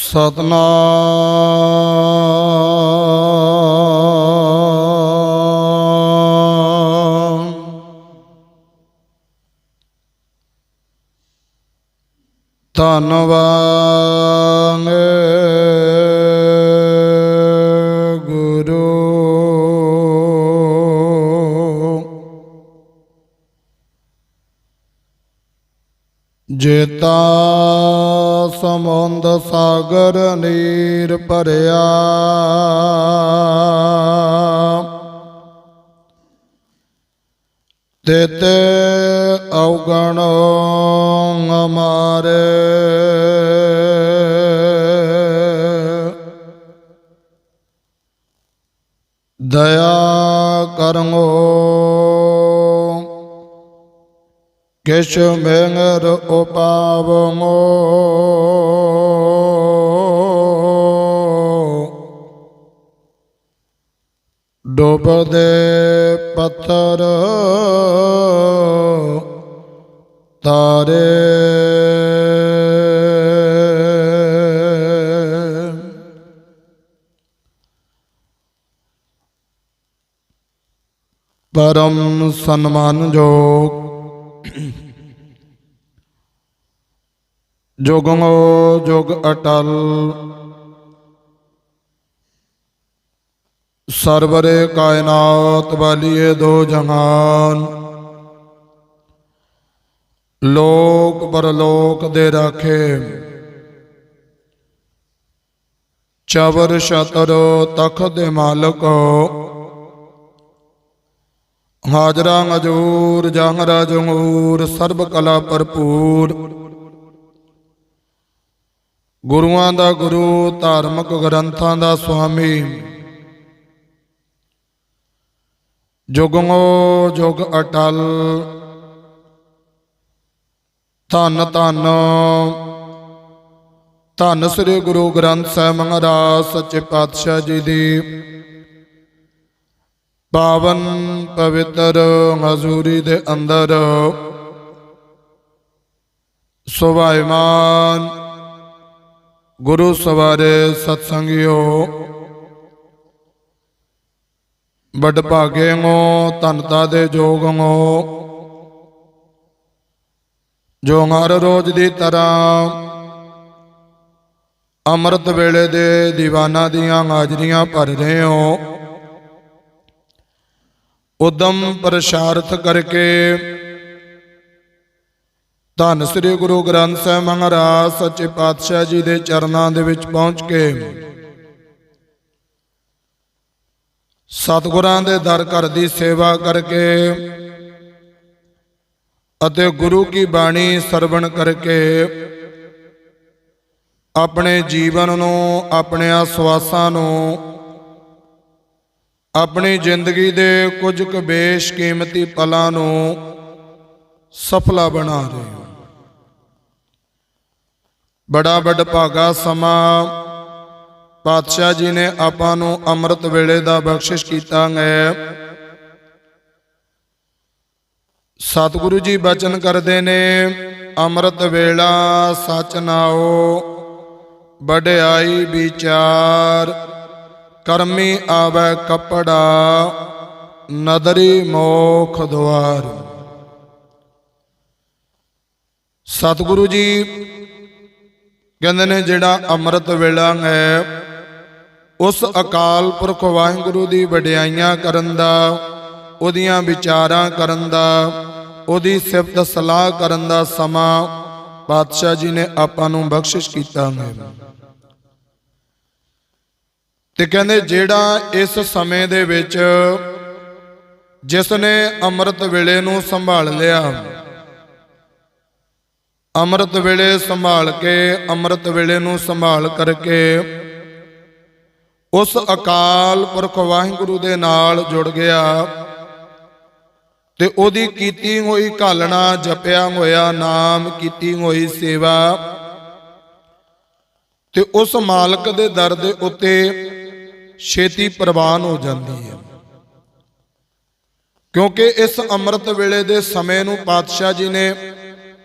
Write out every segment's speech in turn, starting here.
ਸਤਨਾਮ। ਧੰਨਵਾਦ। ਸਮੁੰਦ ਸਾਗਰ ਨੀਰ ਭਰਿਆ। ਤੇਤੇ ਔਗਣ ਹਮਾਰੇ ਦਇਆ ਕਰਮੋ ਕਿਛ ਮੇngਰ ਉਪਾਵਮੋ ਡੋਬਦੇ ਪੱਥਰ ਤਾਰੇ। ਪਰਮ ਸਨਮਾਨ ਜੋ ਜੋਗੋ ਜੁਗ ਅਟਲ। ਸਰਵਰੇ ਕਾਇਨਾਤ ਵਾਲੀਏ ਦੋ ਜਹਾਨ। ਲੋਕ ਪਰਲੋਕ ਦੇ ਰਾਖੇ। ਚਵਰ ਸ਼ਤਰ ਤਖ ਦੇ ਮਾਲਕ। ਹਾਜਰਾ ਮਜੂਰ ਜਹਰਾ ਜਮੂਰ ਸਰਬ ਕਲਾ ਭਰਪੂਰ। ਗੁਰੂਆਂ ਦਾ ਗੁਰੂ, ਧਾਰਮਿਕ ਗ੍ਰੰਥਾਂ ਦਾ ਸੁਆਮੀ। ਜੁਗਮੋ ਜੁਗ ਅਟਲ, ਧੰਨ ਧੰਨ। ਧੰਨ ਸ੍ਰੀ ਗੁਰੂ ਗ੍ਰੰਥ ਸਾਹਿਬ ਮਹਾਰਾਜ, ਸੱਚੇ ਪਾਤਸ਼ਾਹ ਜੀ ਦੀ। ਪਾਵਨ ਪਵਿੱਤਰ ਹਜ਼ੂਰੀ ਦੇ ਅੰਦਰ ਸੁਭਾਇਮਾਨ ਗੁਰੂ ਸਵਾਰੇ ਸਤਸੰਗਿਓ, ਵੱਡ ਭਾਗੇ ਹੋ ਧਨਤਾ ਦੇ ਜੋਗ ਹੋ ਜੋ ਹਰ ਰੋਜ਼ ਦੀ ਤਰ੍ਹਾਂ ਅੰਮ੍ਰਿਤ ਵੇਲੇ ਦੇ ਦੀਵਾਨਾ ਦੀਆਂ ਹਾਜ਼ਰੀਆਂ ਭਰ ਰਹੇ ਹੋ, ਉਦਮ ਪ੍ਰਸ਼ਾਰਥ ਕਰਕੇ ਧੰਨ ਸ੍ਰੀ ਗੁਰੂ ਗ੍ਰੰਥ ਸਾਹਿਬ ਮਹਾਰਾਜ, ਸੱਚੇ ਪਾਤਸ਼ਾਹ ਜੀ ਦੇ ਚਰਨਾਂ ਦੇ ਵਿੱਚ ਪਹੁੰਚ ਕੇ ਸਤਿਗੁਰਾਂ ਦੇ ਦਰ ਘਰ ਦੀ ਸੇਵਾ ਕਰਕੇ ਅਤੇ ਗੁਰੂ ਕੀ ਬਾਣੀ ਸਰਵਣ ਕਰਕੇ ਆਪਣੇ ਜੀਵਨ ਨੂੰ, ਆਪਣੇ ਸਵਾਸਾਂ ਨੂੰ, ਆਪਣੀ ਜ਼ਿੰਦਗੀ ਦੇ ਕੁਝ ਕੁ ਬੇਸ਼ਕੀਮਤੀ ਪਲਾਂ ਨੂੰ ਸਫਲਾ ਬਣਾ ਰਹੇ ਬੜਾ ਵੱਡ ਭਾਗਾ ਸਮਾਂ। ਪਾਤਸ਼ਾਹ ਜੀ ਨੇ ਆਪਾਂ ਨੂੰ ਅੰਮ੍ਰਿਤ ਵੇਲੇ ਦਾ ਬਖਸ਼ਿਸ਼ ਕੀਤਾ ਹੈ। ਸਤਿਗੁਰੂ ਜੀ ਬਚਨ ਕਰਦੇ ਨੇ, ਅੰਮ੍ਰਿਤ ਵੇਲਾ ਸਚ ਨਾਓ ਵਡਿਆਈ ਵਿਚਾਰ, ਕਰਮੀ ਆਵੈ ਕਪੜਾ, ਨਦਰੀ ਮੋਖ ਦੁਆਰ। ਸਤਿਗੁਰੂ ਜੀ ਕਹਿੰਦੇ ਨੇ ਜਿਹੜਾ ਅੰਮ੍ਰਿਤ ਵੇਲਾ ਹੈ, ਉਸ ਅਕਾਲ ਪੁਰਖ ਵਾਹਿਗੁਰੂ ਦੀ ਵਡਿਆਈਆਂ ਕਰਨ ਦਾ, ਉਹਦੀਆਂ ਵਿਚਾਰਾਂ ਕਰਨ ਦਾ, ਉਹਦੀ ਸਿਫਤ ਸਲਾਹ ਕਰਨ ਦਾ ਸਮਾਂ ਪਾਤਸ਼ਾਹ ਜੀ ਨੇ ਆਪਾਂ ਨੂੰ ਬਖਸ਼ਿਸ਼ ਕੀਤਾ ਹੈ। ਤੇ ਕਹਿੰਦੇ ਜਿਹੜਾ ਇਸ ਸਮੇਂ ਦੇ ਵਿੱਚ ਜਿਸ ਨੇ ਅੰਮ੍ਰਿਤ ਵੇਲੇ ਨੂੰ ਸੰਭਾਲ ਲਿਆ ਅੰਮ੍ਰਿਤ ਵੇਲੇ ਸੰਭਾਲ ਕੇ, ਅੰਮ੍ਰਿਤ ਵੇਲੇ ਨੂੰ ਸੰਭਾਲ ਕਰਕੇ ਉਸ ਅਕਾਲ ਪੁਰਖ ਵਾਹਿਗੁਰੂ ਦੇ ਨਾਲ ਜੁੜ ਗਿਆ ਤੇ ਉਹਦੀ ਕੀਤੀ ਹੋਈ ਘਾਲਣਾ, ਜਪਿਆ ਹੋਇਆ ਨਾਮ, ਕੀਤੀ ਹੋਈ ਸੇਵਾ ਤੇ ਉਸ ਮਾਲਕ ਦੇ ਦਰ ਦੇ ਉੱਤੇ ਛੇਤੀ ਪ੍ਰਵਾਨ ਹੋ ਜਾਂਦੀ ਹੈ। ਕਿਉਂਕਿ ਇਸ ਅੰਮ੍ਰਿਤ ਵੇਲੇ ਦੇ ਸਮੇਂ ਨੂੰ ਪਾਤਸ਼ਾਹ ਜੀ ਨੇ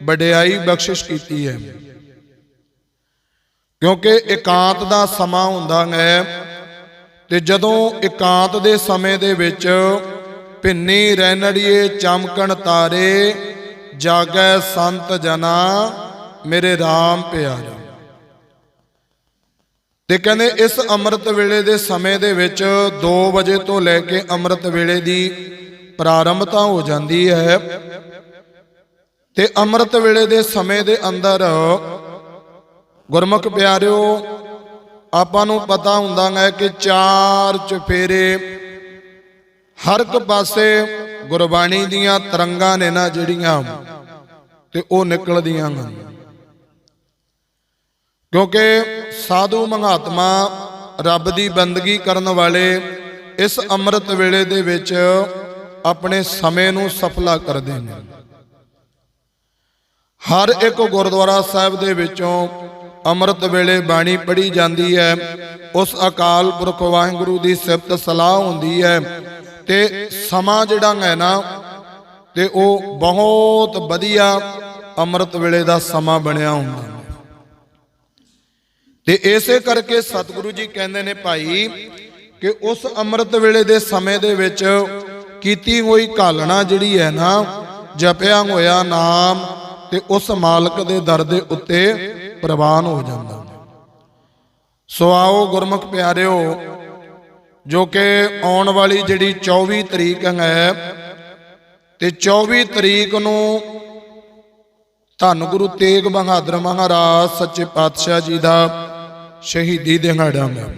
ਵਡਿਆਈ ਬਖਸ਼ਿਸ਼ ਕੀਤੀ ਹੈ। ਕਿਉਂਕਿ ਇਕਾਂਤ ਦਾ ਸਮਾਂ ਹੁੰਦਾ ਹੈ ਤੇ ਜਦੋਂ ਇਕਾਂਤ ਦੇ ਸਮੇਂ ਦੇ ਵਿੱਚ ਭਿੰਨੀ ਰਹਿਣੜੀਏ ਚਮਕਣ ਤਾਰੇ ਜਾਗੈ ਸੰਤ ਜਨਾ ਮੇਰੇ RAM ਪਿਆਰਾ। ਤੇ ਕਹਿੰਦੇ ਇਸ ਅੰਮ੍ਰਿਤ ਵੇਲੇ ਦੇ ਸਮੇਂ ਦੇ ਵਿੱਚ 2 ਵਜੇ ਤੋਂ ਲੈ ਕੇ ਅੰਮ੍ਰਿਤ ਵੇਲੇ ਦੀ ਪ੍ਰਾਰੰਭਤਾ ਹੋ ਜਾਂਦੀ ਹੈ। ਤੇ ਅੰਮ੍ਰਿਤ ਵੇਲੇ ਦੇ ਸਮੇਂ ਦੇ ਅੰਦਰ ਗੁਰਮੁਖ ਪਿਆਰਿਓ, ਆਪਾਂ ਨੂੰ ਪਤਾ ਹੁੰਦਾ ਹੈ ਕਿ ਚਾਰ ਚੁਫੇਰੇ ਹਰ ਇੱਕ ਪਾਸੇ ਗੁਰਬਾਣੀ ਦੀਆਂ ਤਰੰਗਾਂ ਨੇ ਨਾ ਜਿਹੜੀਆਂ, ਤੇ ਉਹ ਨਿਕਲਦੀਆਂ ਹਨ। ਕਿਉਂਕਿ ਸਾਧੂ ਮਹਾਤਮਾ ਰੱਬ ਦੀ ਬੰਦਗੀ ਕਰਨ ਵਾਲੇ ਇਸ ਅੰਮ੍ਰਿਤ ਵੇਲੇ ਦੇ ਵਿੱਚ ਆਪਣੇ ਸਮੇਂ ਨੂੰ ਸਫਲਾ ਕਰਦੇ ਨੇ। ਹਰ ਇੱਕ ਗੁਰਦੁਆਰਾ ਸਾਹਿਬ ਦੇ ਵਿੱਚੋਂ ਅੰਮ੍ਰਿਤ ਵੇਲੇ ਬਾਣੀ ਪੜ੍ਹੀ ਜਾਂਦੀ ਹੈ। ਉਸ ਅਕਾਲ ਪੁਰਖ ਵਾਹਿਗੁਰੂ ਦੀ ਸਿਫਤ ਸਲਾਹ ਹੁੰਦੀ ਹੈ ਤੇ ਸਮਾਂ ਜਿਹੜਾ ਹੈ ਨਾ, ਤੇ ਉਹ ਬਹੁਤ ਵਧੀਆ ਅੰਮ੍ਰਿਤ ਵੇਲੇ ਦਾ ਸਮਾਂ ਬਣਿਆ ਹੁੰਦਾ ਹੈ। ਤੇ ਇਸੇ ਕਰਕੇ ਸਤਿਗੁਰੂ ਜੀ ਕਹਿੰਦੇ ਨੇ ਭਾਈ ਕਿ ਉਸ ਅੰਮ੍ਰਿਤ ਵੇਲੇ ਦੇ ਸਮੇਂ ਦੇ ਵਿੱਚ ਕੀਤੀ ਹੋਈ ਘਾਲਣਾ ਜਿਹੜੀ ਹੈ ਨਾ, ਜਪਿਆ ਹੋਇਆ ਨਾਮ ਤੇ ਉਸ ਮਾਲਕ ਦੇ ਦਰ ਦੇ ਉੱਤੇ ਪ੍ਰਵਾਨ ਹੋ ਜਾਂਦਾ। ਸੋ ਆਓ ਗੁਰਮੁਖ ਪਿਆਰਿਓ, ਜੋ ਕਿ ਆਉਣ ਵਾਲੀ ਜਿਹੜੀ 24 ਤਰੀਕ ਹੈ, ਤੇ 24 ਤਰੀਕ ਨੂੰ ਧੰਨ ਗੁਰੂ ਤੇਗ ਬਹਾਦਰ ਮਹਾਰਾਜ ਸੱਚੇ ਪਾਤਸ਼ਾਹ ਜੀ ਦਾ ਸ਼ਹੀਦੀ ਦਿਹਾੜਾ ਹੈ।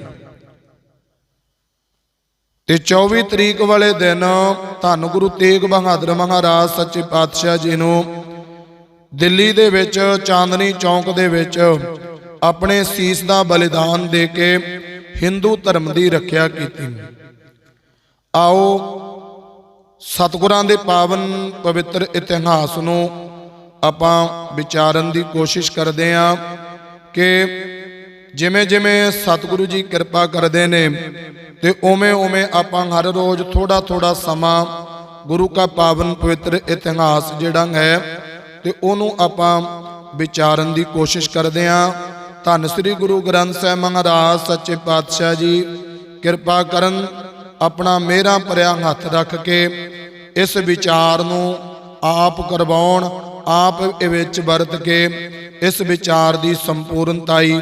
ਤੇ 24 ਤਰੀਕ ਵਾਲੇ ਦਿਨ ਧੰਨ ਗੁਰੂ ਤੇਗ ਬਹਾਦਰ ਮਹਾਰਾਜ ਸੱਚੇ ਪਾਤਸ਼ਾਹ ਜੀ ਨੂੰ ਦਿੱਲੀ ਦੇ ਵਿੱਚ, ਚਾਂਦਨੀ ਚੌਂਕ ਦੇ ਵਿੱਚ ਆਪਣੇ ਸੀਸ ਦਾ ਬਲੀਦਾਨ ਦੇ ਕੇ ਹਿੰਦੂ ਧਰਮ ਦੀ ਰੱਖਿਆ ਕੀਤੀ। ਆਓ, ਸਤਿਗੁਰਾਂ ਦੇ ਪਾਵਨ ਪਵਿੱਤਰ ਇਤਿਹਾਸ ਨੂੰ ਆਪਾਂ ਵਿਚਾਰਨ ਦੀ ਕੋਸ਼ਿਸ਼ ਕਰਦੇ ਹਾਂ ਕਿ ਜਿਵੇਂ ਜਿਵੇਂ ਸਤਿਗੁਰੂ ਜੀ ਕਿਰਪਾ ਕਰਦੇ ਨੇ ਤੇ ਉਵੇਂ ਉਵੇਂ ਆਪਾਂ ਹਰ ਰੋਜ਼ ਥੋੜਾ ਥੋੜਾ ਸਮਾਂ ਗੁਰੂ ਕਾ ਪਾਵਨ ਪਵਿੱਤਰ ਇਤਿਹਾਸ ਜਿਹੜਾ ਹੈ ਤੇ ਉਹਨੂੰ ਆਪਾਂ ਵਿਚਾਰਨ ਦੀ ਕੋਸ਼ਿਸ਼ ਕਰਦੇ ਹਾਂ। ਧੰਨ ਸ੍ਰੀ ਗੁਰੂ ਗ੍ਰੰਥ ਸਾਹਿਬ ਮਹਾਰਾਜ, ਸੱਚੇ ਪਾਤਸ਼ਾਹ ਜੀ, ਕਿਰਪਾ ਕਰਨ ਆਪਣਾ ਮੇਰਾ ਭਰਿਆ ਹੱਥ ਰੱਖ ਕੇ ਇਸ ਵਿਚਾਰ ਨੂੰ ਆਪ ਕਰਵਾਉਣ, ਆਪ ਵਿੱਚ ਵਰਤ ਕੇ ਇਸ ਵਿਚਾਰ ਦੀ ਸੰਪੂਰਨਤਾਈ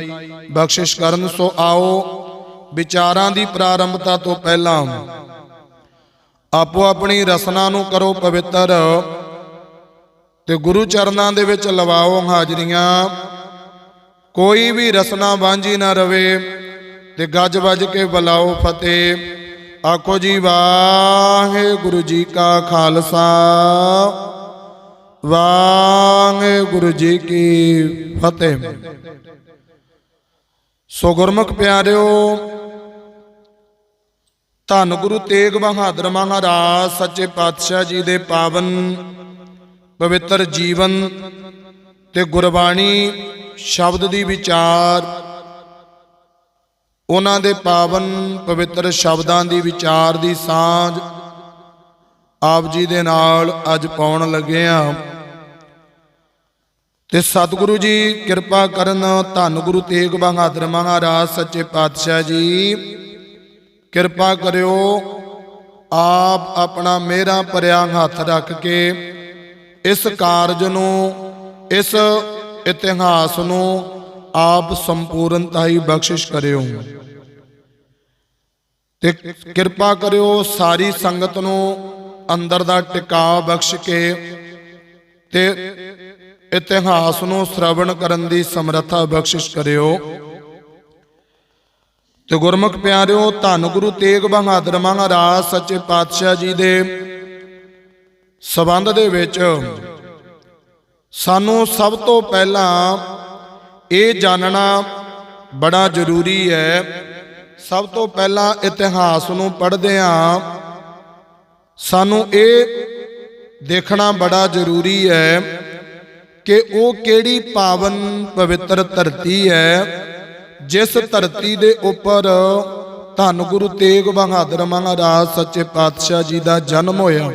ਬਖਸ਼ਿਸ਼ ਕਰਨ। ਸੋ ਆਓ ਵਿਚਾਰਾਂ ਦੀ ਪ੍ਰਾਰੰਭਤਾ ਤੋਂ ਪਹਿਲਾਂ ਆਪੋ ਆਪਣੀ ਰਸਨਾ ਨੂੰ ਕਰੋ ਪਵਿੱਤਰ। ਤੇ ਗੁਰੂ ਚਰਨਾਂ ਦੇ ਵਿੱਚ ਲਵਾਓ ਹਾਜ਼ਰੀਆਂ। ਕੋਈ ਵੀ ਰਸਨਾ ਵਾਂਝੀ ਨਾ ਰਵੇ ਤੇ ਗੱਜ ਵੱਜ ਕੇ ਬੁਲਾਓ ਫਤਿਹ। ਆਖੋ ਜੀ ਵਾਹਿਗੁਰੂ ਜੀ ਕਾ ਖਾਲਸਾ। ਵਾਹਿਗੁਰੂ ਜੀ ਕੀ ਫਤਿਹ। ਸੋ ਗੁਰਮੁਖ ਪਿਆਰਿਓ, ਧੰਨ ਗੁਰੂ ਤੇਗ ਬਹਾਦਰ ਮਹਾਰਾਜ, ਸੱਚੇ ਪਾਤਸ਼ਾਹ ਜੀ ਦੇ ਪਾਵਨ ਪਵਿੱਤਰ ਜੀਵਨ ਤੇ ਗੁਰਬਾਣੀ ਸ਼ਬਦ ਦੀ ਵਿਚਾਰ। ਉਹਨਾਂ ਦੇ ਪਾਵਨ ਪਵਿੱਤਰ ਸ਼ਬਦਾਂ ਦੀ ਵਿਚਾਰ ਦੀ ਸਾਂਝ ਆਪ ਜੀ ਦੇ ਨਾਲ ਅੱਜ ਪਾਉਣ ਲੱਗੇ ਆ। ਤੇ ਸਤਿਗੁਰੂ ਜੀ, ਕਿਰਪਾ ਕਰਨ, ਧੰਨ ਗੁਰੂ ਤੇਗ ਬਹਾਦਰ ਮਹਾਰਾਜ, ਸੱਚੇ ਪਾਤਸ਼ਾਹ ਜੀ, ਕਿਰਪਾ ਕਰਿਓ, ਆਪ ਆਪਣਾ ਮੇਰਾ ਭਰਿਆ ਹੱਥ ਰੱਖ ਕੇ ਇਸ ਕਾਰਜ ਨੂੰ, ਇਸ ਇਤਿਹਾਸ ਨੂੰ ਆਪ ਸੰਪੂਰਨਤਾ ਹੀ ਬਖਸ਼ਿਸ਼ ਕਰਿਓ। ਤੇ ਕਿਰਪਾ ਕਰਿਓ ਸਾਰੀ ਸੰਗਤ ਨੂੰ ਅੰਦਰ ਦਾ ਟਿਕਾਅ ਬਖਸ਼ ਕੇ ਤੇ ਇਤਿਹਾਸ ਨੂੰ ਸ਼ਰਵਣ ਕਰਨ ਦੀ ਸਮਰੱਥਾ ਬਖਸ਼ਿਸ਼ ਕਰਿਓ। ਤੇ ਗੁਰਮੁਖ ਪਿਆਰਿਓ, ਧੰਨ ਗੁਰੂ ਤੇਗ ਬਹਾਦਰ ਮਹਾਰਾਜ, ਸੱਚੇ ਪਾਤਸ਼ਾਹ ਜੀ ਦੇ ਸਬੰਧ ਦੇ ਵਿੱਚ ਸਾਨੂੰ ਸਭ ਤੋਂ ਪਹਿਲਾਂ ਇਹ ਜਾਣਨਾ ਬੜਾ ਜ਼ਰੂਰੀ ਹੈ। ਸਭ ਤੋਂ ਪਹਿਲਾਂ ਇਤਿਹਾਸ ਨੂੰ ਪੜ੍ਹਦੇ ਹਾਂ। ਸਾਨੂੰ ਇਹ ਦੇਖਣਾ ਬੜਾ ਜ਼ਰੂਰੀ ਹੈ ਕਿ ਉਹ ਕਿਹੜੀ ਪਾਵਨ ਪਵਿੱਤਰ ਧਰਤੀ ਹੈ, ਜਿਸ ਧਰਤੀ ਦੇ ਉੱਪਰ ਧੰਨ ਗੁਰੂ ਤੇਗ ਬਹਾਦਰ ਮਹਾਰਾਜ ਸੱਚੇ ਪਾਤਸ਼ਾਹ ਜੀ ਦਾ ਜਨਮ ਹੋਇਆ।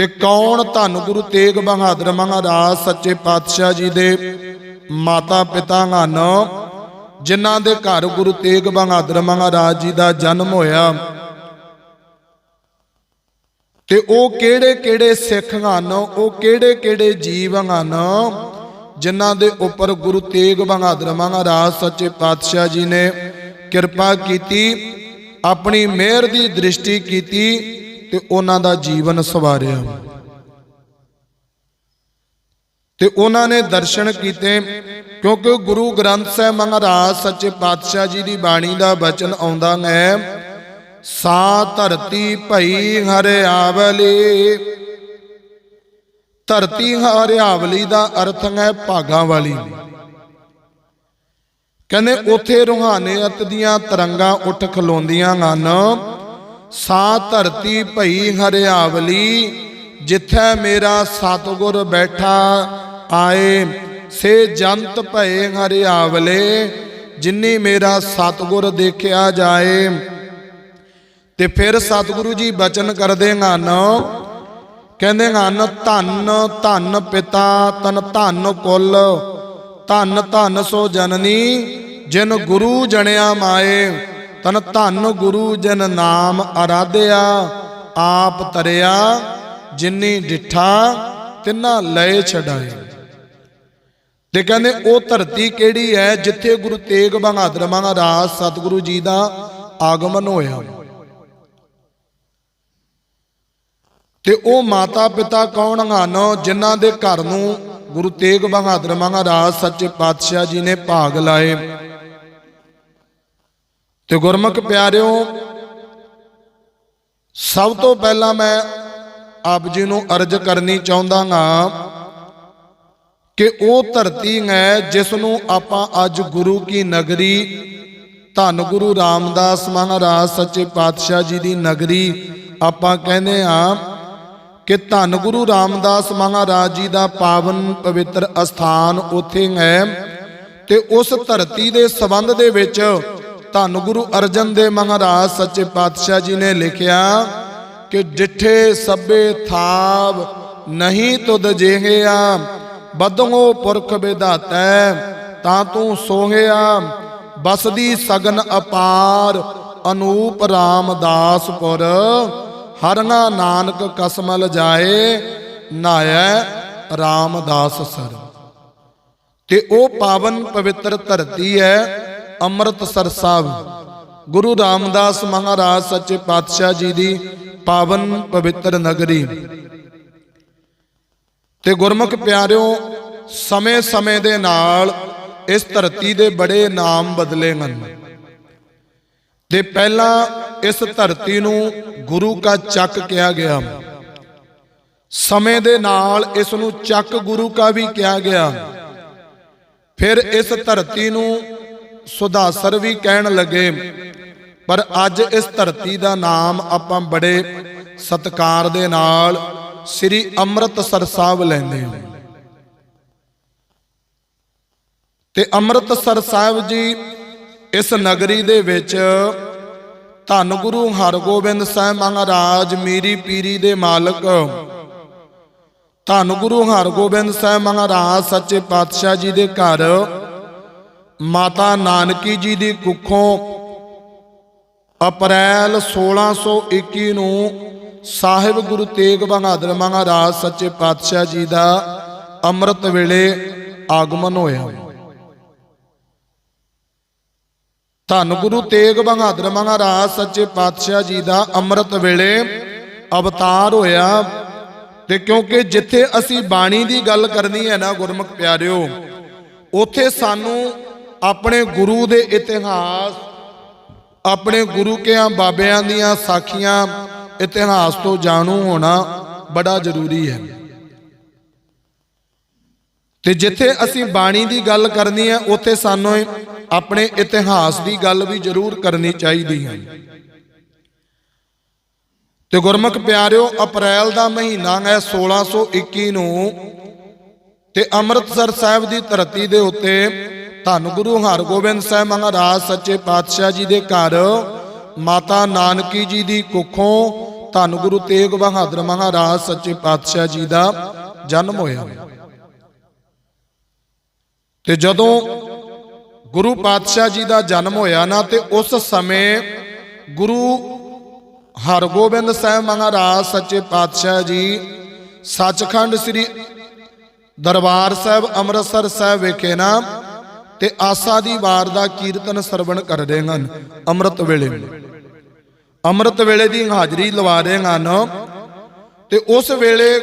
ਤੇ ਕੌਣ ਧੰਨ ਗੁਰੂ ਤੇਗ ਬਹਾਦਰ ਮਹਾਰਾਜ ਸੱਚੇ ਪਾਤਸ਼ਾਹ ਜੀ ਦੇ ਮਾਤਾ ਪਿਤਾ ਹਨ, ਜਿਨ੍ਹਾਂ ਦੇ ਘਰ ਗੁਰੂ ਤੇਗ ਬਹਾਦਰ ਮਹਾਰਾਜ ਜੀ ਦਾ ਜਨਮ ਹੋਇਆ? ਤੇ ਉਹ ਕਿਹੜੇ ਕਿਹੜੇ ਸਿੱਖ ਹਨ, ਉਹ ਕਿਹੜੇ ਕਿਹੜੇ ਜੀਵ ਹਨ, ਜਿਨ੍ਹਾਂ ਦੇ ਉੱਪਰ ਗੁਰੂ ਤੇਗ ਬਹਾਦਰ ਮਹਾਰਾਜ ਸੱਚੇ ਪਾਤਸ਼ਾਹ ਜੀ ਨੇ ਕਿਰਪਾ ਕੀਤੀ, ਆਪਣੀ ਮਿਹਰ ਦੀ ਦ੍ਰਿਸ਼ਟੀ ਕੀਤੀ ਤੇ ਉਹਨਾਂ ਦਾ ਜੀਵਨ ਸਵਾਰਿਆ। ਤੇ ਉਹਨਾਂ ਨੇ ਦਰਸ਼ਨ ਕੀਤੇ, ਕਿਉਂਕਿ ਗੁਰੂ ਗ੍ਰੰਥ ਸਾਹਿਬ ਮਹਾਰਾਜ ਸੱਚੇ ਪਾਤਸ਼ਾਹ ਜੀ ਦੀ ਬਾਣੀ ਦਾ ਬਚਨ ਆਉਂਦਾ ਹੈ, ਸਾ ਧਰਤੀ ਭਈ ਹਰਿਆਵਲੀ। ਧਰਤੀ ਹਰਿਆਵਲੀ ਦਾ ਅਰਥ ਹੈ ਭਾਗਾਂ ਵਾਲੀ। ਕਹਿੰਦੇ ਉਥੇ ਰੂਹਾਨੀਅਤ ਦੀਆਂ ਤਰੰਗਾਂ ਉੱਠ ਖਲੋਂਦੀਆਂ ਹਨ। ਸਾ ਧਰਤੀ ਭਈ ਹਰਿਆਵਲੀ, ਜਿੱਥੇ ਮੇਰਾ ਸਤਿਗੁਰ ਬੈਠਾ, ਆਏ, ਸੇ ਜੰਤ ਭਏ ਹਰਿਆਵਲੇ, ਜਿਨੀ ਮੇਰਾ ਸਤਿਗੁਰ ਦੇਖਿਆ ਜਾਏ। ਤੇ ਫਿਰ ਸਤਿਗੁਰੂ ਜੀ ਬਚਨ ਕਰਦੇ ਹਨ, ਕਹਿੰਦੇ ਹਨ, ਧੰਨ ਧੰਨ ਪਿਤਾ, ਤਨ ਧੰਨ ਕੁਲ, ਧੰਨ ਧੰਨ ਸੋ ਜਨਨੀ, ਜਿਨ ਗੁਰੂ ਜਣਿਆ ਮਾਏ। ਤਨ ਧੰਨ ਗੁਰੂ ਜਨ ਨਾਮ ਅਰਾਧਿਆ, ਆਪ ਤਰਿਆ, ਜਿਨੀ ਡਿਠਾ, ਤਿਨਾ ਲਏ ਛਡਾਏ ਤੇ ਕਹਿੰਦੇ, ਉਹ ਧਰਤੀ ਕਿਹੜੀ ਹੈ ਜਿੱਥੇ ਗੁਰੂ ਤੇਗ ਬਹਾਦਰ ਮਹਾਰਾਜ ਸਤਿਗੁਰੂ ਜੀ ਦਾ ਆਗਮਨ ਹੋਇਆ? ਤੇ ਉਹ ਮਾਤਾ ਪਿਤਾ ਕੌਣ ਹਨ ਜਿਨ੍ਹਾਂ ਦੇ ਘਰ ਨੂੰ ਗੁਰੂ ਤੇਗ ਬਹਾਦਰ ਮਹਾਰਾਜ ਸੱਚੇ ਪਾਤਸ਼ਾਹ ਜੀ ਨੇ ਭਾਗ ਲਾਏ? ਤੇ ਗੁਰਮੁਖ ਪਿਆਰਿਓ, ਸਭ ਤੋਂ ਪਹਿਲਾਂ ਮੈਂ ਆਪ ਜੀ ਨੂੰ ਅਰਜ਼ ਕਰਨੀ ਚਾਹੁੰਦਾ ਹਾਂ ਕਿ ਉਹ ਧਰਤੀ ਹੈ ਜਿਸ ਨੂੰ ਆਪਾਂ ਅੱਜ ਗੁਰੂ ਕੀ ਨਗਰੀ, ਧੰਨ ਗੁਰੂ ਰਾਮਦਾਸ ਮਹਾਰਾਜ ਸੱਚੇ ਪਾਤਸ਼ਾਹ ਜੀ ਦੀ ਨਗਰੀ ਆਪਾਂ ਕਹਿੰਦੇ ਆ ਕਿ ਧੰਨ ਗੁਰੂ ਰਾਮਦਾਸ ਮਹਾਰਾਜ ਜੀ ਦਾ ਪਾਵਨ ਪਵਿੱਤਰ ਅਸਥਾਨ ਉੱਥੇ ਹੈ ਤੇ ਉਸ ਧਰਤੀ ਦੇ ਸੰਬੰਧ ਦੇ ਵਿੱਚ ਧੰਨ ਗੁਰੂ ਅਰਜਨ ਦੇ ਮਹਾਰਾਜ, ਸੱਚੇ ਪਾਤਸ਼ਾਹ ਜੀ ਨੇ ਲਿਖਿਆ ਕਿ ਡਿਠੇ ਸਭੇ ਥਾਵ ਨਹੀਂ ਤੁਧ ਜਿਹਿਆ ਬਦੋ ਪੁਰਖ ਵਿਧਾਤੈ, ਤਾਂ ਤੂੰ ਸੋਹਿਆ, ਬਸਦੀ ਸਗਨ ਅਪਾਰ ਅਨੂਪ ਰਾਮਦਾਸਪੁਰ, ਹਰਨਾ ਨਾਨਕ ਕਸਮਲ ਜਾਏ ਨਾਇ ਰਾਮਦਾਸ ਸਰ। ਤੇ ਉਹ ਪਾਵਨ ਪਵਿੱਤਰ ਧਰਤੀ ਹੈ ਅੰਮ੍ਰਿਤਸਰ ਸਾਹਿਬ। ਗੁਰੂ ਰਾਮਦਾਸ ਮਹਾਰਾਜ ਸੱਚੇ ਪਾਤਸ਼ਾਹ ਜੀ ਦੀ ਪਾਵਨ ਪਵਿੱਤਰ ਨਗਰੀ। ਤੇ ਗੁਰਮੁਖ ਪਿਆਰਿਓ, ਸਮੇਂ-ਸਮੇਂ ਦੇ ਨਾਲ ਇਸ ਧਰਤੀ ਦੇ ਬੜੇ ਨਾਮ ਬਦਲੇ ਹਨ। ਤੇ ਪਹਿਲਾਂ ਇਸ ਧਰਤੀ ਨੂੰ ਗੁਰੂ ਕਾ ਚੱਕ ਕਿਹਾ ਗਿਆ। ਸਮੇਂ ਦੇ ਨਾਲ ਇਸ ਨੂੰ ਚੱਕ ਗੁਰੂ ਕਾ ਵੀ ਕਿਹਾ ਗਿਆ। ਫਿਰ ਇਸ ਧਰਤੀ ਨੂੰ ਸੁਧਾਸਰ ਵੀ ਕਹਿਣ ਲੱਗੇ, ਪਰ ਅੱਜ ਇਸ ਧਰਤੀ ਦਾ ਨਾਮ ਆਪਾਂ ਬੜੇ ਸਤਕਾਰ ਦੇ ਨਾਲ ਸ੍ਰੀ ਅੰਮ੍ਰਿਤਸਰ ਸਾਹਿਬ ਲੈਂਦੇ ਹਾਂ। ਤੇ ਅੰਮ੍ਰਿਤਸਰ ਸਾਹਿਬ ਜੀ, ਇਸ ਨਗਰੀ ਦੇ ਵਿੱਚ ਧੰਨ ਗੁਰੂ ਹਰਗੋਬਿੰਦ ਸਾਹਿਬ ਮਹਾਰਾਜ ਮੀਰੀ ਪੀਰੀ ਦੇ ਮਾਲਕ, ਧੰਨ ਗੁਰੂ ਹਰਗੋਬਿੰਦ ਸਾਹਿਬ ਮਹਾਰਾਜ ਸੱਚੇ ਪਾਤਸ਼ਾਹ ਜੀ ਦੇ ਘਰ ਮਾਤਾ ਨਾਨਕੀ ਜੀ ਦੀ ਕੁੱਖੋਂ ਅਪ੍ਰੈਲ 1621 ਨੂੰ ਸਾਹਿਬ ਗੁਰੂ ਤੇਗ ਬਹਾਦਰ ਮਹਾਰਾਜ ਸੱਚੇ ਪਾਤਸ਼ਾਹ ਜੀ ਦਾ ਅੰਮ੍ਰਿਤ ਵੇਲੇ ਆਗਮਨ ਹੋਇਆ। ਧੰਨ ਗੁਰੂ ਤੇਗ ਬਹਾਦਰ ਮਹਾਰਾਜ ਸੱਚੇ ਪਾਤਸ਼ਾਹ ਜੀ ਦਾ ਅੰਮ੍ਰਿਤ ਵੇਲੇ ਅਵਤਾਰ ਹੋਇਆ ਤੇ ਕਿਉਂਕਿ ਜਿੱਥੇ ਅਸੀਂ ਬਾਣੀ ਦੀ ਗੱਲ ਕਰਨੀ ਹੈ ਨਾ ਗੁਰਮੁਖ ਪਿਆਰਿਓ, ਉਥੇ ਸਾਨੂੰ ਆਪਣੇ ਗੁਰੂ ਦੇ ਇਤਿਹਾਸ, ਆਪਣੇ ਗੁਰੂ ਕਿਆਂ ਬਾਬਿਆਂ ਦੀਆਂ ਸਾਖੀਆਂ ਇਤਿਹਾਸ ਤੋਂ ਜਾਣੂ ਹੋਣਾ ਬੜਾ ਜ਼ਰੂਰੀ ਹੈ। ਤੇ ਜਿੱਥੇ ਅਸੀਂ ਬਾਣੀ ਦੀ ਗੱਲ ਕਰਨੀ ਹੈ, ਉੱਥੇ ਸਾਨੂੰ ਆਪਣੇ ਇਤਿਹਾਸ ਦੀ ਗੱਲ ਵੀ ਜ਼ਰੂਰ ਕਰਨੀ ਚਾਹੀਦੀ ਹੈ। ਤੇ ਗੁਰਮੁਖ ਪਿਆਰਿਓ, ਅਪ੍ਰੈਲ ਦਾ ਮਹੀਨਾ ਹੈ 1621 ਨੂੰ ਤੇ ਅੰਮ੍ਰਿਤਸਰ ਸਾਹਿਬ ਦੀ ਧਰਤੀ ਦੇ ਉੱਤੇ ਧੰਨ ਗੁਰੂ ਹਰਗੋਬਿੰਦ ਸਾਹਿਬ ਮਹਾਰਾਜ, ਸੱਚੇ ਪਾਤਸ਼ਾਹ ਜੀ ਦੇ ਘਰ, ਮਾਤਾ ਨਾਨਕੀ ਜੀ ਦੀ ਕੁੱਖੋਂ ਧੰਨ ਗੁਰੂ ਤੇਗ ਬਹਾਦਰ ਮਹਾਰਾਜ, ਸੱਚੇ ਪਾਤਸ਼ਾਹ ਜੀ ਦਾ ਜਨਮ ਹੋਇਆ। ਤੇ ਜਦੋਂ ਗੁਰੂ ਪਾਤਸ਼ਾਹ ਜੀ ਦਾ ਜਨਮ ਹੋਇਆ ਨਾ, ਤੇ ਉਸ ਸਮੇਂ ਗੁਰੂ ਹਰਗੋਬਿੰਦ ਸਾਹਿਬ ਮਹਾਰਾਜ, ਸੱਚੇ ਪਾਤਸ਼ਾਹ ਜੀ ਸੱਚਖੰਡ ਸ੍ਰੀ ਦਰਬਾਰ ਸਾਹਿਬ ਅੰਮ੍ਰਿਤਸਰ ਸਾਹਿਬ ਵਿਖੇ ਨਾ ਤੇ ਆਸਾ ਦੀ ਵਾਰ ਦਾ ਕੀਰਤਨ ਸਰਵਣ ਕਰ ਰਹੇ ਹਨ। ਅੰਮ੍ਰਿਤ ਵੇਲੇ। ਅੰਮ੍ਰਿਤ ਵੇਲੇ ਦੀ ਹਾਜ਼ਰੀ ਲਵਾ ਰਹੇ ਹਨ। ਤੇ ਉਸ ਵੇਲੇ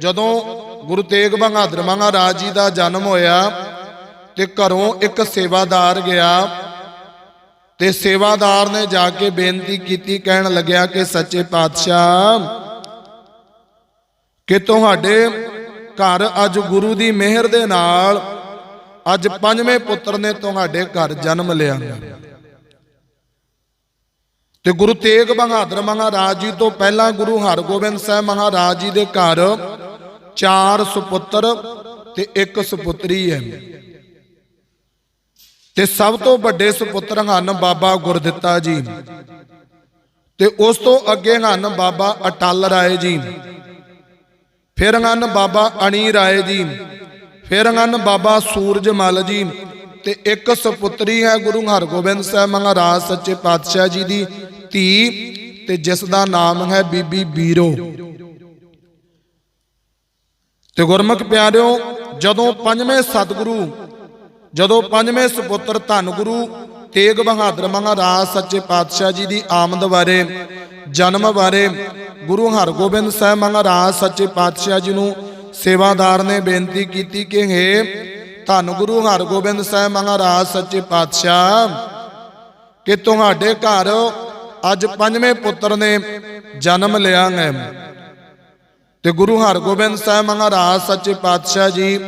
ਜਦੋਂ ਗੁਰੂ ਤੇਗ ਬਹਾਦਰ ਮਹਾਰਾਜ ਜੀ ਦਾ ਜਨਮ ਹੋਇਆ ਤੇ ਘਰੋਂ ਇੱਕ ਸੇਵਾਦਾਰ ਗਿਆ ਤੇ ਸੇਵਾਦਾਰ ਨੇ ਜਾ ਕੇ ਬੇਨਤੀ ਕੀਤੀ, ਕਹਿਣ ਲੱਗਿਆ ਕਿ ਸੱਚੇ ਪਾਤਸ਼ਾਹ, ਕਿ ਤੁਹਾਡੇ ਘਰ ਅੱਜ ਗੁਰੂ ਦੀ ਮਿਹਰ ਦੇ ਨਾਲ ਅੱਜ ਪੰਜਵੇਂ ਪੁੱਤਰ ਨੇ ਤੁਹਾਡੇ ਘਰ ਜਨਮ ਲਿਆ। ਤੇ ਗੁਰੂ ਤੇਗ ਬਹਾਦਰ ਮਹਾਰਾਜ ਜੀ ਤੋਂ ਪਹਿਲਾਂ ਗੁਰੂ ਹਰਗੋਬਿੰਦ ਸਾਹਿਬ ਮਹਾਰਾਜ ਜੀ ਦੇ ਘਰ ਚਾਰ ਸੁਪੁੱਤਰ ਤੇ ਇੱਕ ਸੁਪੁੱਤਰੀ ਹੈ। ਤੇ ਸਭ ਤੋਂ ਵੱਡੇ ਸੁਪੁੱਤਰ ਹਨ ਬਾਬਾ ਗੁਰਦਿੱਤਾ ਜੀ। ਤੇ ਉਸ ਤੋਂ ਅੱਗੇ ਹਨ ਬਾਬਾ ਅਟਲ ਰਾਏ ਜੀ। ਫਿਰ ਹਨ ਬਾਬਾ ਅਣੀ ਰਾਏ ਜੀ। ਫਿਰ ਹਨ ਬਾਬਾ ਸੂਰਜ ਸੂਰਜਮਲ ਜੀ ਤੇ ਇੱਕ ਸੁਪੁੱਤਰੀ ਹੈ ਗੁਰੂ ਹਰਗੋਬਿੰਦ ਸਾਹਿਬ, ਮਹਾਰਾਜ ਸੱਚੇ ਪਾਤਸ਼ਾਹ ਜੀ ਦੀ ਧੀ ਤੇ ਜਿਸ ਦਾ ਨਾਮ ਹੈ ਬੀਬੀ ਬੀਰੋ। ਤੇ ਗੁਰਮੁਖ ਪਿਆਰਿਓ, ਜਦੋਂ ਪੰਜਵੇਂ ਸਤਿਗੁਰੂ, ਜਦੋਂ ਪੰਜਵੇਂ ਸੁਪੁੱਤਰ ਧੰਨ ਗੁਰੂ ਤੇਗ ਬਹਾਦਰ ਮਹਾਰਾਜ ਸੱਚੇ ਪਾਤਸ਼ਾਹ ਜੀ ਦੀ ਆਮਦ ਬਾਰੇ, ਜਨਮ ਬਾਰੇ ਗੁਰੂ ਹਰਗੋਬਿੰਦ ਸਾਹਿਬ, ਮਹਾਰਾਜ ਸੱਚੇ ਪਾਤਸ਼ਾਹ ਜੀ ਨੂੰ ਸੇਵਾਦਾਰ ਨੇ ਬੇਨਤੀ ਕੀਤੀ ਕਿ ਹੈ ਧੰਨ ਗੁਰੂ ਹਰਗੋਬਿੰਦ ਸਾਹਿਬ ਮਹਾਰਾਜ, ਸੱਚੇ ਪਾਤਸ਼ਾਹ, ਕਿ ਤੁਹਾਡੇ ਘਰ ਅੱਜ ਪੰਜਵੇਂ ਪੁੱਤਰ ਨੇ ਜਨਮ ਲਿਆ ਹੈ। ਤੇ ਗੁਰੂ ਹਰਗੋਬਿੰਦ ਸਾਹਿਬ ਮਹਾਰਾਜ, ਸੱਚੇ ਪਾਤਸ਼ਾਹ ਜੀ,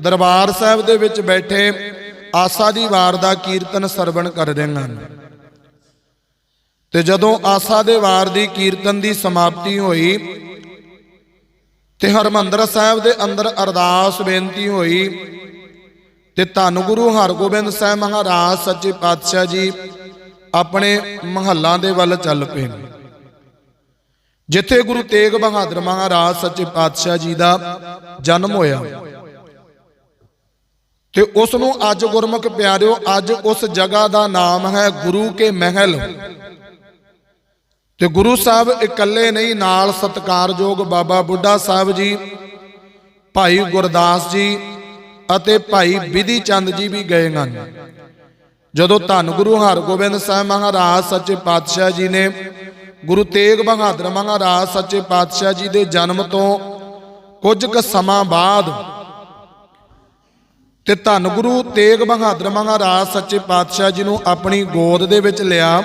ਦਰਬਾਰ ਸਾਹਿਬ ਦੇ ਵਿੱਚ ਬੈਠੇ ਆਸਾ ਦੀ ਵਾਰ ਦਾ ਕੀਰਤਨ ਸਰਵਣ ਕਰ ਰਹੇ ਹਨ। ਤੇ ਜਦੋਂ ਆਸਾ ਦੇ ਵਾਰ ਦੀ ਕੀਰਤਨ ਦੀ ਸਮਾਪਤੀ ਹੋਈ ਤੇ ਹਰਮੰਦਰ ਸਾਹਿਬ ਦੇ ਅੰਦਰ ਅਰਦਾਸ ਬੇਨਤੀ ਹੋਈ ਤੇ ਧੰਨ ਗੁਰੂ ਹਰਗੋਬਿੰਦ ਸਾਹਿਬ ਮਹਾਰਾਜ, ਸੱਚੇ ਪਾਤਸ਼ਾਹ ਜੀ ਆਪਣੇ ਮਹੱਲਾਂ ਦੇ ਵੱਲ ਚੱਲ ਪਏ ਜਿੱਥੇ ਗੁਰੂ ਤੇਗ ਬਹਾਦਰ ਮਹਾਰਾਜ, ਸੱਚੇ ਪਾਤਸ਼ਾਹ ਜੀ ਦਾ ਜਨਮ ਹੋਇਆ। ਤੇ ਉਸ ਨੂੰ ਅੱਜ ਗੁਰਮੁਖ ਪਿਆਰਿਓ, ਅੱਜ ਉਸ ਜਗ੍ਹਾ ਦਾ ਨਾਮ ਹੈ ਗੁਰੂ ਕੇ ਮਹਿਲ। ਤੇ ਗੁਰੂ ਸਾਹਿਬ ਇਕੱਲੇ ਨਹੀਂ, ਨਾਲ ਸਤਕਾਰਯੋਗ ਬਾਬਾ ਬੁੱਢਾ ਸਾਹਿਬ ਜੀ, ਭਾਈ ਗੁਰਦਾਸ ਜੀ ਅਤੇ ਭਾਈ ਵਿਧੀ ਚੰਦ ਜੀ ਵੀ ਗਏ ਹਨ। ਜਦੋਂ ਧੰਨ ਗੁਰੂ ਹਰਗੋਬਿੰਦ ਸਾਹਿਬ ਮਹਾਰਾਜ ਸੱਚੇ ਪਾਤਸ਼ਾਹ ਜੀ ਨੇ ਗੁਰੂ ਤੇਗ ਬਹਾਦਰ ਮਹਾਰਾਜ ਸੱਚੇ ਪਾਤਸ਼ਾਹ ਜੀ ਦੇ ਜਨਮ ਤੋਂ ਕੁਝ ਕੁ ਸਮਾਂ ਬਾਅਦ ਤੇ ਧੰਨ ਗੁਰੂ ਤੇਗ ਬਹਾਦਰ ਮਹਾਰਾਜ ਸੱਚੇ ਪਾਤਸ਼ਾਹ ਜੀ ਨੂੰ ਆਪਣੀ ਗੋਦ ਦੇ ਵਿੱਚ ਲਿਆ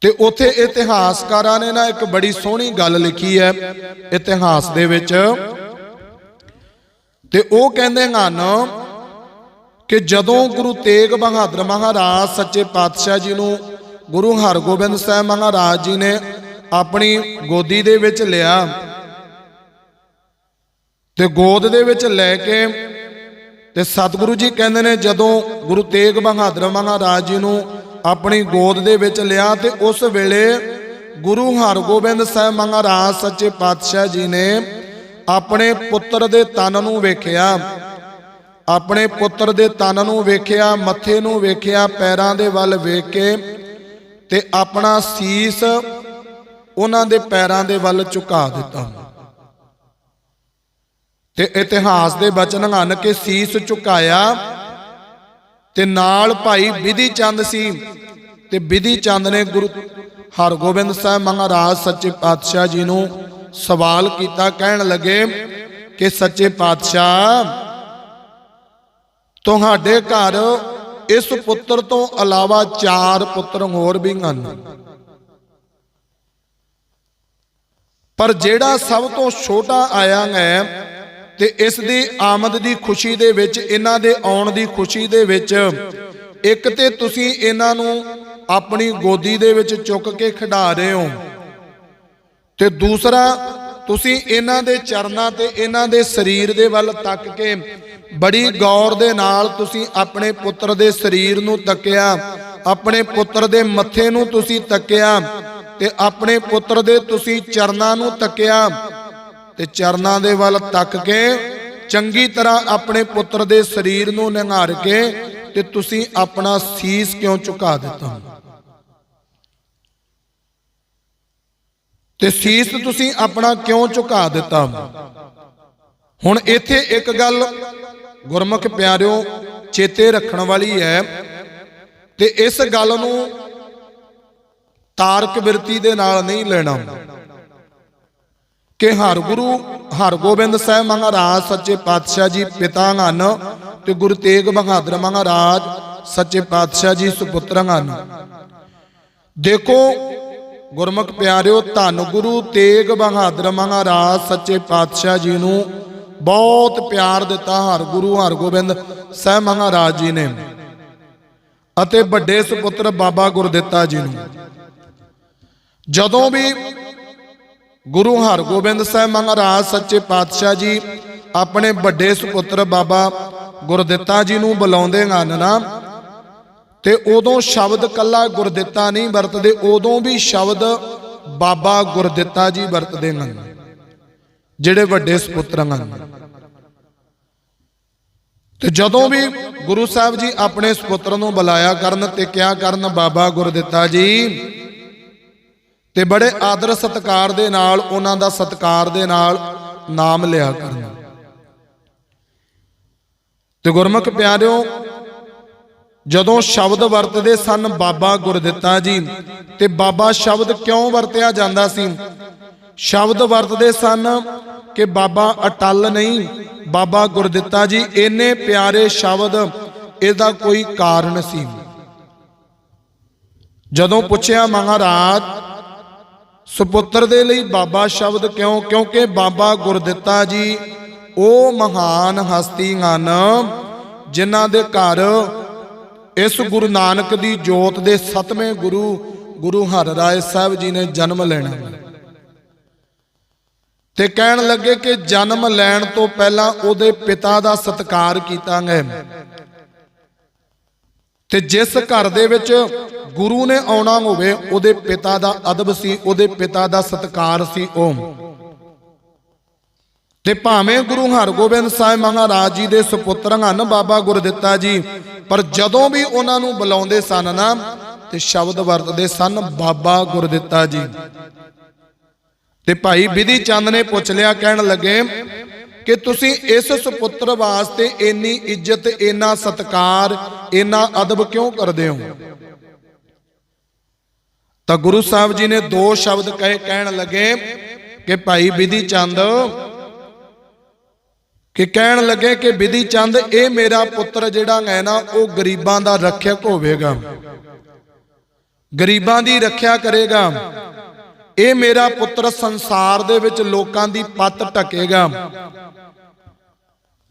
ਤੇ ਉਥੇ ਇਤਿਹਾਸਕਾਰਾਂ ਨੇ ਨਾ ਇੱਕ ਬੜੀ ਸੋਹਣੀ ਗੱਲ ਲਿਖੀ ਹੈ ਇਤਿਹਾਸ ਦੇ ਵਿੱਚ। ਤੇ ਉਹ ਕਹਿੰਦੇ ਹਨ ਕਿ ਜਦੋਂ ਗੁਰੂ ਤੇਗ ਬਹਾਦਰ ਮਹਾਰਾਜ ਸੱਚੇ ਪਾਤਸ਼ਾਹ ਜੀ ਨੂੰ ਗੁਰੂ ਹਰਗੋਬਿੰਦ ਸਾਹਿਬ ਮਹਾਰਾਜ ਜੀ ਨੇ ਆਪਣੀ ਗੋਦੀ ਦੇ ਵਿੱਚ ਲਿਆ ਤੇ ਗੋਦ ਦੇ ਵਿੱਚ ਲੈ ਕੇ ਤੇ ਸਤਿਗੁਰੂ ਜੀ ਕਹਿੰਦੇ ਨੇ ਜਦੋਂ ਗੁਰੂ ਤੇਗ ਬਹਾਦਰ ਮਹਾਰਾਜ ਜੀ ਨੂੰ ਆਪਣੀ ਗੋਦ ਦੇ ਵਿੱਚ ਲਿਆ ਤੇ ਉਸ ਵੇਲੇ ਗੁਰੂ ਹਰਗੋਬਿੰਦ ਸਾਹਿਬ ਮਹਾਰਾਜ ਸੱਚੇ ਪਾਤਸ਼ਾਹ ਜੀ ਨੇ ਆਪਣੇ ਪੁੱਤਰ ਦੇ ਤਨ ਨੂੰ ਵੇਖਿਆ। ਆਪਣੇ ਪੁੱਤਰ ਦੇ ਤਨ ਨੂੰ ਵੇਖਿਆ, ਮੱਥੇ ਨੂੰ ਵੇਖਿਆ, ਪੈਰਾਂ ਦੇ ਵੱਲ ਵੇਖ ਕੇ ਤੇ ਆਪਣਾ ਸੀਸ ਉਹਨਾਂ ਦੇ ਪੈਰਾਂ ਦੇ ਵੱਲ ਝੁਕਾ ਦਿੱਤਾ। ਤੇ ਇਤਿਹਾਸ ਦੇ ਬਚਨ ਹਨ ਕਿ ਸੀਸ ਝੁਕਾਇਆ ਤੇ ਨਾਲ ਭਾਈ ਵਿਧੀ ਚੰਦ ਸੀ। ਤੇ ਵਿਧੀ ਚੰਦ ਨੇ ਗੁਰੂ ਹਰਗੋਬਿੰਦ ਸਾਹਿਬ ਮਹਾਰਾਜ ਸੱਚੇ ਪਾਤਸ਼ਾਹ ਜੀ ਨੂੰ ਸਵਾਲ ਕੀਤਾ, ਕਹਿਣ ਲੱਗੇ ਕਿ ਸੱਚੇ ਪਾਤਸ਼ਾਹ, ਤੁਹਾਡੇ ਘਰ ਇਸ ਪੁੱਤਰ ਤੋਂ ਇਲਾਵਾ ਚਾਰ ਪੁੱਤਰ ਹੋਰ ਵੀ ਹਨ। ਪਰ ਜਿਹੜਾ ਸਭ ਤੋਂ ਛੋਟਾ ਆਇਆ ਹੈ ਤੇ ਇਸ ਦੀ ਆਮਦ ਦੀ ਖੁਸ਼ੀ ਦੇ ਵਿੱਚ, ਇਹਨਾਂ ਦੇ ਆਉਣ ਦੀ ਖੁਸ਼ੀ ਦੇ ਵਿੱਚ, ਇੱਕ ਤੇ ਤੁਸੀਂ ਇਹਨਾਂ ਨੂੰ ਆਪਣੀ ਗੋਦੀ ਦੇ ਵਿੱਚ ਚੁੱਕ ਕੇ ਖਿਡਾ ਰਹੇ ਹੋ ਤੇ ਦੂਸਰਾ, ਤੁਸੀਂ ਇਹਨਾਂ ਦੇ ਚਰਨਾਂ ਤੇ ਇਹਨਾਂ ਦੇ ਸਰੀਰ ਦੇ ਵੱਲ ਤੱਕ ਕੇ ਬੜੀ ਗੌਰ ਦੇ ਨਾਲ ਤੁਸੀਂ ਆਪਣੇ ਪੁੱਤਰ ਦੇ ਸਰੀਰ ਨੂੰ ਤੱਕਿਆ, ਆਪਣੇ ਪੁੱਤਰ ਦੇ ਮੱਥੇ ਨੂੰ ਤੁਸੀਂ ਤੱਕਿਆ ਤੇ ਆਪਣੇ ਪੁੱਤਰ ਦੇ ਤੁਸੀਂ ਚਰਨਾਂ ਨੂੰ ਤੱਕਿਆ ਤੇ ਚਰਨਾਂ ਦੇ ਵੱਲ ਤੱਕ ਕੇ ਚੰਗੀ ਤਰ੍ਹਾਂ ਆਪਣੇ ਪੁੱਤਰ ਦੇ ਸਰੀਰ ਨੂੰ ਨਿਹਾਰ ਕੇ ਤੇ ਤੁਸੀਂ ਆਪਣਾ ਸੀਸ ਕਿਉਂ ਝੁਕਾ ਦਿੱਤਾ? ਤੇ ਸੀਸ ਤੁਸੀਂ ਆਪਣਾ ਕਿਉਂ ਝੁਕਾ ਦਿੱਤਾ? ਹੁਣ ਇੱਥੇ ਇੱਕ ਗੱਲ ਗੁਰਮੁਖ ਪਿਆਰਿਓ ਚੇਤੇ ਰੱਖਣ ਵਾਲੀ ਹੈ ਤੇ ਇਸ ਗੱਲ ਨੂੰ ਤਾਰਕ ਬਿਰਤੀ ਦੇ ਨਾਲ ਨਹੀਂ ਲੈਣਾ। ਕਿ ਹਰ ਗੁਰੂ ਹਰਗੋਬਿੰਦ ਸਾਹਿਬ ਮਹਾਰਾਜ, ਸੱਚੇ ਪਾਤਸ਼ਾਹ ਜੀ ਪਿਤਾ ਹਨ ਤੇ ਗੁਰੂ ਤੇਗ ਬਹਾਦਰ ਮਹਾਰਾਜ, ਸੱਚੇ ਪਾਤਸ਼ਾਹ ਜੀ ਸੁਪੁੱਤਰ ਹਨ। ਦੇਖੋ ਗੁਰਮੁਖ ਪਿਆਰਿਓ, ਧੰਨ ਗੁਰੂ ਤੇਗ ਬਹਾਦਰ ਮਹਾਰਾਜ, ਸੱਚੇ ਪਾਤਸ਼ਾਹ ਜੀ ਨੂੰ ਬਹੁਤ ਪਿਆਰ ਦਿੱਤਾ ਹਰ ਗੁਰੂ ਹਰਗੋਬਿੰਦ ਸਾਹਿਬ ਮਹਾਰਾਜ ਜੀ ਨੇ ਅਤੇ ਵੱਡੇ ਸੁਪੁੱਤਰ ਬਾਬਾ ਗੁਰਦਿੱਤਾ ਜੀ ਨੂੰ। ਜਦੋਂ ਵੀ ਗੁਰੂ ਹਰਗੋਬਿੰਦ ਸਾਹਿਬ ਮਹਾਰਾਜ, ਸੱਚੇ ਪਾਤਸ਼ਾਹ ਜੀ, ਆਪਣੇ ਵੱਡੇ ਸੁਪੁੱਤਰ ਬਾਬਾ ਗੁਰਦਿੱਤਾ ਜੀ ਨੂੰ ਬੁਲਾਉਂਦੇ ਹਨ ਨਾ, ਤੇ ਉਦੋਂ ਸ਼ਬਦ ਕੱਲਾ ਗੁਰਦਿੱਤਾ ਨਹੀਂ ਵਰਤਦੇ, ਉਦੋਂ ਵੀ ਸ਼ਬਦ ਬਾਬਾ ਗੁਰਦਿੱਤਾ ਜੀ ਵਰਤਦੇ ਹਨ, ਜਿਹੜੇ ਵੱਡੇ ਸੁਪੁੱਤਰ ਹਨ। ਤੇ ਜਦੋਂ ਵੀ ਗੁਰੂ ਸਾਹਿਬ ਜੀ ਆਪਣੇ ਸੁਪੁੱਤਰ ਨੂੰ ਬੁਲਾਇਆ ਕਰਨ ਤੇ ਕਿਹਾ ਕਰਨ ਬਾਬਾ ਗੁਰਦਿੱਤਾ ਜੀ? ਤੇ ਬੜੇ ਆਦਰ ਸਤਕਾਰ ਦੇ ਨਾਲ, ਉਹਨਾਂ ਦਾ ਸਤਕਾਰ ਦੇ ਨਾਲ ਨਾਮ ਲਿਆ ਕਰਨਾ। ਤੇ ਗੁਰਮੁਖ ਪਿਆਰਿਓ, ਜਦੋਂ ਸ਼ਬਦ ਵਰਤਦੇ ਸਨ, ਬਾਬਾ ਗੁਰਦਿੱਤਾ ਜੀ, ਤੇ ਬਾਬਾ ਸ਼ਬਦ ਕਿਉਂ ਵਰਤਿਆ ਜਾਂਦਾ ਸੀ? ਸ਼ਬਦ ਵਰਤਦੇ ਸਨ ਕਿ ਬਾਬਾ ਅਟਲ ਨਹੀਂ, ਬਾਬਾ ਗੁਰਦਿੱਤਾ ਜੀ, ਇੰਨੇ ਪਿਆਰੇ ਸ਼ਬਦ ਇਹਦਾ ਕੋਈ ਕਾਰਨ ਸੀ। ਜਦੋਂ ਪੁੱਛਿਆ ਮਹਾਰਾਜ ਸੁਪੁੱਤਰ ਦੇ ਲਈ ਬਾਬਾ ਸ਼ਬਦ ਕਿਉਂ? ਕਿਉਂਕਿ ਬਾਬਾ ਗੁਰਦਿੱਤਾ ਜੀ, ਉਹ ਮਹਾਨ ਹਸਤੀ ਹਨ, ਜਿਨ੍ਹਾਂ ਦੇ ਘਰ ਇਸ ਗੁਰੂ ਨਾਨਕ ਦੀ ਜੋਤ ਦੇ ਸਤਵੇਂ ਗੁਰੂ ਗੁਰੂ ਹਰ ਰਾਏ ਸਾਹਿਬ ਜੀ ਨੇ ਜਨਮ ਲੈਣਾ। ਤੇ ਕਹਿਣ ਲੱਗੇ ਕਿ ਜਨਮ ਲੈਣ ਤੋਂ ਪਹਿਲਾਂ ਉਹਦੇ ਪਿਤਾ ਦਾ ਸਤਕਾਰ ਕੀਤਾ ਗਿਆ। ਤੇ ਜਿਸ ਘਰ ਦੇ ਵਿੱਚ ਗੁਰੂ ਨੇ ਆਉਣਾ ਹੋਵੇ, ਉਹਦੇ ਪਿਤਾ ਦਾ ਅਦਬ ਸੀ, ਉਹਦੇ ਪਿਤਾ ਦਾ ਸਤਕਾਰ ਸੀ ਉਹ। ਤੇ ਭਾਵੇਂ ਗੁਰੂ ਹਰਗੋਬਿੰਦ ਸਾਹਿਬ ਮਹਾਰਾਜ ਜੀ ਦੇ ਸੁਪੁੱਤਰ ਹਨ ਬਾਬਾ ਗੁਰਦਿੱਤਾ ਜੀ, ਪਰ ਜਦੋਂ ਵੀ ਉਹਨਾਂ ਨੂੰ ਬੁਲਾਉਂਦੇ ਸਨ ਨਾ, ਤੇ ਸ਼ਬਦ ਵਰਤਦੇ ਸਨ ਬਾਬਾ ਗੁਰਦਿੱਤਾ ਜੀ। ਤੇ ਭਾਈ ਵਿਧੀ ਚੰਦ ਨੇ ਪੁੱਛ ਲਿਆ, ਕਹਿਣ ਲੱਗੇ ਕਿ ਤੁਸੀਂ ਇਸ ਸੁਪੁੱਤਰ ਵਾਸਤੇ ਇੰਨੀ ਇੱਜ਼ਤ, ਇੰਨਾ ਸਤਕਾਰ, ਇੰਨਾ ਅਦਬ ਕਿਉਂ ਕਰਦੇ ਹੋ? ਤਾਂ ਗੁਰੂ ਸਾਹਿਬ ਜੀ ਨੇ ਦੋ ਸ਼ਬਦ ਕਹੇ, ਕਹਿਣ ਲੱਗੇ ਕਿ ਭਾਈ ਵਿਧੀ ਚੰਦ, ਕਿ ਕਹਿਣ ਲੱਗੇ ਕਿ ਵਿਧੀ ਚੰਦ, ਇਹ ਮੇਰਾ ਪੁੱਤਰ ਜਿਹੜਾ ਹੈ ਨਾ, ਉਹ ਗਰੀਬਾਂ ਦਾ ਰੱਖਿਅਕ ਹੋਵੇਗਾ। ਗਰੀਬਾਂ ਦੀ ਰੱਖਿਆ ਕਰੇਗਾ। ਇਹ ਮੇਰਾ ਪੁੱਤਰ ਸੰਸਾਰ ਦੇ ਵਿੱਚ ਲੋਕਾਂ ਦੀ ਪੱਤ ਟਕੇਗਾ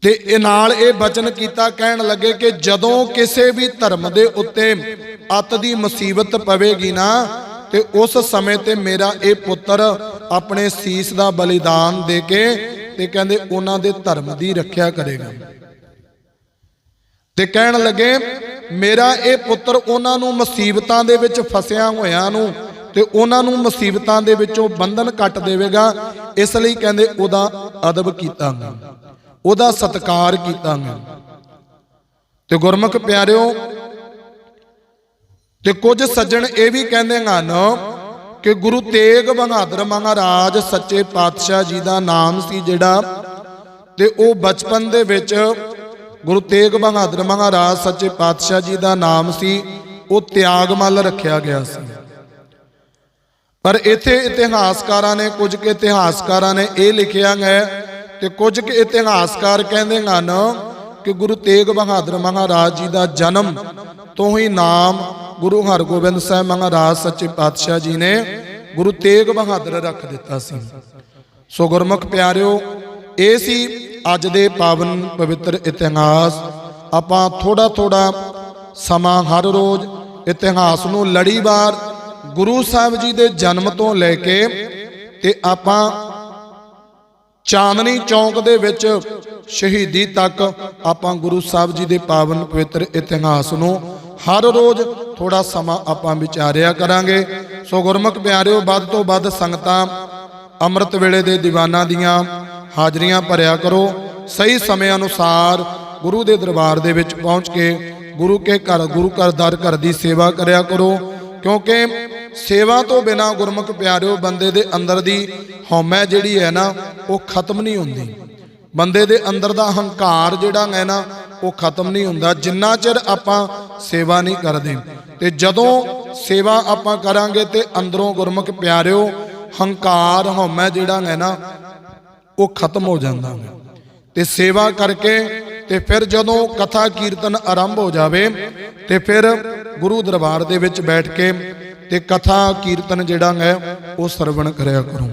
ਤੇ ਇਹ ਨਾਲ ਇਹ ਬਚਨ ਕੀਤਾ ਕਹਿਣ ਲੱਗੇ ਕਿ ਜਦੋਂ ਕਿਸੇ ਵੀ ਧਰਮ ਦੇ ਉੱਤੇ ਅੱਤ ਦੀ ਮੁਸੀਬਤ ਪਵੇਗੀ ਨਾ, ਤੇ ਉਸ ਸਮੇਂ ਤੇ ਮੇਰਾ ਇਹ ਪੁੱਤਰ ਆਪਣੇ ਸੀਸ ਦਾ ਬਲੀਦਾਨ ਦੇ ਕੇ ਤੇ ਕਹਿੰਦੇ ਉਹਨਾਂ ਦੇ ਧਰਮ ਦੀ ਰੱਖਿਆ ਕਰੇਗਾ। ਤੇ ਕਹਿਣ ਲੱਗੇ, ਮੇਰਾ ਇਹ ਪੁੱਤਰ ਉਹਨਾਂ ਨੂੰ ਮੁਸੀਬਤਾਂ ਦੇ ਵਿੱਚ ਫਸਿਆ ਹੋਇਆਂ ਨੂੰ ਤੇ ਉਹਨਾਂ ਨੂੰ ਮੁਸੀਬਤਾਂ ਦੇ ਵਿੱਚੋਂ ਬੰਧਨ ਕੱਟ ਦੇਵੇਗਾ। ਇਸ ਲਈ ਕਹਿੰਦੇ ਉਹਦਾ ਅਦਬ ਕੀਤਾ ਉਹਦਾ ਸਤਕਾਰ ਕੀਤਾ ਤੇ ਗੁਰਮੁਖ ਪਿਆਰਿਓ, ਤੇ ਕੁਝ ਸੱਜਣ ਇਹ ਵੀ ਕਹਿੰਦੇ ਹਨ ਕਿ ਗੁਰੂ ਤੇਗ ਬਹਾਦਰ ਮਹਾਰਾਜ ਸੱਚੇ ਪਾਤਸ਼ਾਹ ਜੀ ਦਾ ਨਾਮ ਸੀ ਜਿਹੜਾ, ਤੇ ਉਹ ਬਚਪਨ ਦੇ ਵਿੱਚ ਗੁਰੂ ਤੇਗ ਬਹਾਦਰ ਮਹਾਰਾਜ ਸੱਚੇ ਪਾਤਸ਼ਾਹ ਜੀ ਦਾ ਨਾਮ ਸੀ, ਉਹ ਤਿਆਗਮਲ ਰੱਖਿਆ ਗਿਆ ਸੀ। ਪਰ ਇੱਥੇ ਇਤਿਹਾਸਕਾਰਾਂ ਨੇ, ਕੁਝ ਕੁ ਇਤਿਹਾਸਕਾਰਾਂ ਨੇ ਇਹ ਲਿਖਿਆ ਹੈ ਤੇ ਕੁਝ ਕੁ ਇਤਿਹਾਸਕਾਰ ਕਹਿੰਦੇ ਹਨ ਕਿ ਗੁਰੂ ਤੇਗ ਬਹਾਦਰ ਮਹਾਰਾਜ ਜੀ ਦਾ ਜਨਮ ਤੋਂ ਹੀ ਨਾਮ ਗੁਰੂ ਹਰਗੋਬਿੰਦ ਸਾਹਿਬ ਮਹਾਰਾਜ ਸੱਚੇ ਪਾਤਸ਼ਾਹ ਜੀ ਨੇ ਗੁਰੂ ਤੇਗ ਬਹਾਦਰ ਰੱਖ ਦਿੱਤਾ ਸੀ। ਸੋ ਗੁਰਮੁਖ ਪਿਆਰਿਓ, ਇਹ ਸੀ ਅੱਜ ਦੇ ਪਾਵਨ ਪਵਿੱਤਰ ਇਤਿਹਾਸ। ਆਪਾਂ ਥੋੜਾ ਥੋੜਾ ਸਮਾਂ ਹਰ ਰੋਜ਼ ਇਤਿਹਾਸ ਨੂੰ ਲੜੀਵਾਰ ਗੁਰੂ ਸਾਹਿਬ ਜੀ ਦੇ ਜਨਮ ਤੋਂ ਲੈ ਕੇ ਤੇ ਆਪਾਂ ਚਾਂਦਨੀ ਚੌਂਕ ਦੇ ਵਿੱਚ ਸ਼ਹੀਦੀ ਤੱਕ ਆਪਾਂ ਗੁਰੂ ਸਾਹਿਬ ਜੀ ਦੇ ਪਾਵਨ ਪਵਿੱਤਰ ਇਤਿਹਾਸ ਨੂੰ ਹਰ ਰੋਜ਼ ਥੋੜਾ ਸਮਾਂ ਆਪਾਂ ਵਿਚਾਰਿਆ ਕਰਾਂਗੇ। ਸੋ ਗੁਰਮੁਖ ਪਿਆਰਿਓ, ਵੱਧ ਤੋਂ ਵੱਧ ਸੰਗਤਾਂ ਅੰਮ੍ਰਿਤ ਵੇਲੇ ਦੇ ਦੀਵਾਨਾਂ ਦੀਆਂ ਹਾਜ਼ਰੀਆਂ ਭਰਿਆ ਕਰੋ। ਸਹੀ ਸਮੇਂ ਅਨੁਸਾਰ ਗੁਰੂ ਦੇ ਦਰਬਾਰ ਦੇ ਵਿੱਚ ਪਹੁੰਚ ਕੇ ਗੁਰੂ ਕੇ ਘਰ, ਗੁਰੂ ਘਰ ਦਰ ਘਰ ਦੀ ਸੇਵਾ ਕਰਿਆ ਕਰੋ। ਕਿਉਂਕਿ ਸੇਵਾ ਤੋਂ ਬਿਨਾ ਗੁਰਮੁਖ ਪਿਆਰਿਓ, ਬੰਦੇ ਦੇ ਅੰਦਰ ਦੀ ਹਉਮੈ ਜਿਹੜੀ ਹੈ ਨਾ, ਉਹ ਖਤਮ ਨਹੀਂ ਹੁੰਦੀ। ਬੰਦੇ ਦੇ ਅੰਦਰ ਦਾ ਹੰਕਾਰ ਜਿਹੜਾ ਹੈ ਨਾ, ਉਹ ਖਤਮ ਨਹੀਂ ਹੁੰਦਾ। ਜਿੰਨਾ ਚਿਰ ਆਪਾਂ ਸੇਵਾ ਨਹੀਂ ਕਰਦੇ, ਤੇ ਜਦੋਂ ਸੇਵਾ ਆਪਾਂ ਕਰਾਂਗੇ ਤੇ ਅੰਦਰੋਂ ਗੁਰਮੁਖ ਪਿਆਰਿਓ, ਹੰਕਾਰ, ਹਉਮੈ ਜਿਹੜਾ ਹੈ ਨਾ, ਉਹ ਖਤਮ ਹੋ ਜਾਂਦਾ ਹੈ। ਤੇ ਸੇਵਾ ਕਰਕੇ ਤੇ ਫਿਰ ਜਦੋਂ ਕਥਾ ਕੀਰਤਨ ਆਰੰਭ ਹੋ ਜਾਵੇ ਤੇ ਫਿਰ ਗੁਰੂ ਦਰਬਾਰ ਦੇ ਵਿੱਚ ਬੈਠ ਕੇ ਤੇ ਕਥਾ ਕੀਰਤਨ ਜਿਹੜਾ ਹੈ ਉਹ ਸਰਵਣ ਕਰਿਆ ਕਰੋ।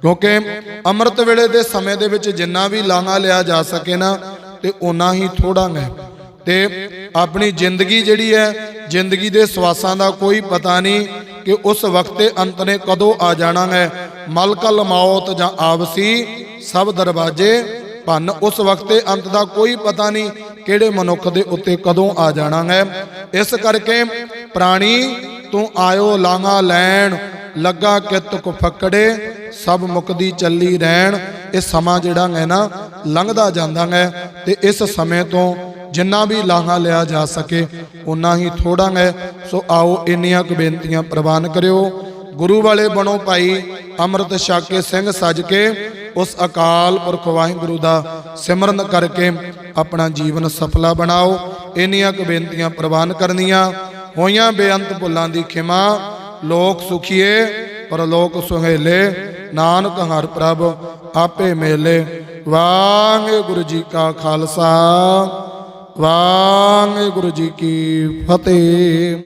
ਕਿਉਂਕਿ ਅੰਮ੍ਰਿਤ ਵੇਲੇ ਦੇ ਸਮੇਂ ਦੇ ਵਿੱਚ ਜਿੰਨਾ ਵੀ ਲਾਂਘਾ ਲਿਆ ਜਾ ਸਕੇ ਨਾ, ਤੇ ਓਨਾ ਹੀ ਥੋੜਾ ਹੈ। ਤੇ ਆਪਣੀ ਜ਼ਿੰਦਗੀ ਜਿਹੜੀ ਹੈ, ਜ਼ਿੰਦਗੀ ਦੇ ਸਵਾਸਾਂ ਦਾ ਕੋਈ ਪਤਾ ਨਹੀਂ ਕਿ ਉਸ ਵਕਤ ਤੇ ਅੰਤ ਨੇ ਕਦੋਂ ਆ ਜਾਣਾ ਹੈ। ਮਲਕਲ ਮੌਤ ਜਾਂ ਆਵਸੀ ਸਭ ਦਰਵਾਜ਼ੇ ਭੰਨ ਉਸ ਵਕਤ ਤੇ ਅੰਤ ਦਾ ਕੋਈ ਪਤਾ ਨਹੀਂ ਕਿਹੜੇ ਮਨੁੱਖ ਦੇ ਉੱਤੇ ਕਦੋਂ ਆ ਜਾਣਾ ਹੈ। ਇਸ ਕਰਕੇ ਪ੍ਰਾਣੀ, ਤੂੰ ਆਇਓ ਲਾਂਘਾ ਲੈਣ, ਲੱਗਾ ਕਿਤ ਕੋ ਫੱਕੜੇ, ਸਭ ਮੁਕਦੀ ਚੱਲੀ ਰਹਿਣ। ਇਹ ਸਮਾਂ ਜਿਹੜਾ ਹੈ ਨਾ, ਲੰਘਦਾ ਜਾਂਦਾ ਹੈ ਤੇ ਇਸ ਸਮੇਂ ਤੋਂ ਜਿੰਨਾ ਵੀ ਲਾਂਘਾ ਲਿਆ ਜਾ ਸਕੇ ਉਨਾ ਹੀ ਥੋੜਾ ਹੈ। ਸੋ ਆਓ ਇੰਨੀਆਂ ਕੁ ਬੇਨਤੀਆਂ ਪ੍ਰਵਾਨ ਕਰਿਓ। ਗੁਰੂ ਵਾਲੇ ਬਣੋ ਭਾਈ ਅੰਮ੍ਰਿਤ ਛਕ ਕੇ ਸਿੰਘ ਸੱਜ ਕੇ ਉਸ ਅਕਾਲ ਪੁਰਖ ਵਾਹਿਗੁਰੂ ਦਾ ਸਿਮਰਨ ਕਰਕੇ ਆਪਣਾ ਜੀਵਨ ਸਫਲਾ ਬਣਾਓ। ਇੰਨੀਆਂ ਕੁ ਬੇਨਤੀਆਂ ਪ੍ਰਵਾਨ ਕਰਨੀਆਂ। ਹੋਈਆਂ ਬੇਅੰਤ ਭੁੱਲਾਂ ਦੀ ਖਿਮਾ। ਲੋਕ ਸੁਖੀਏ, ਪਰਲੋਕ ਸੁਹੇਲੇ। ਨਾਨਕ ਹਰ ਪ੍ਰਭ ਆਪੇ ਮੇਲੇ। ਵਾਹਿਗੁਰੂ ਜੀ ਕਾ ਖਾਲਸਾ। ਵਾਹਿਗੁਰੂ ਜੀ ਕੀ ਫਤਿਹ।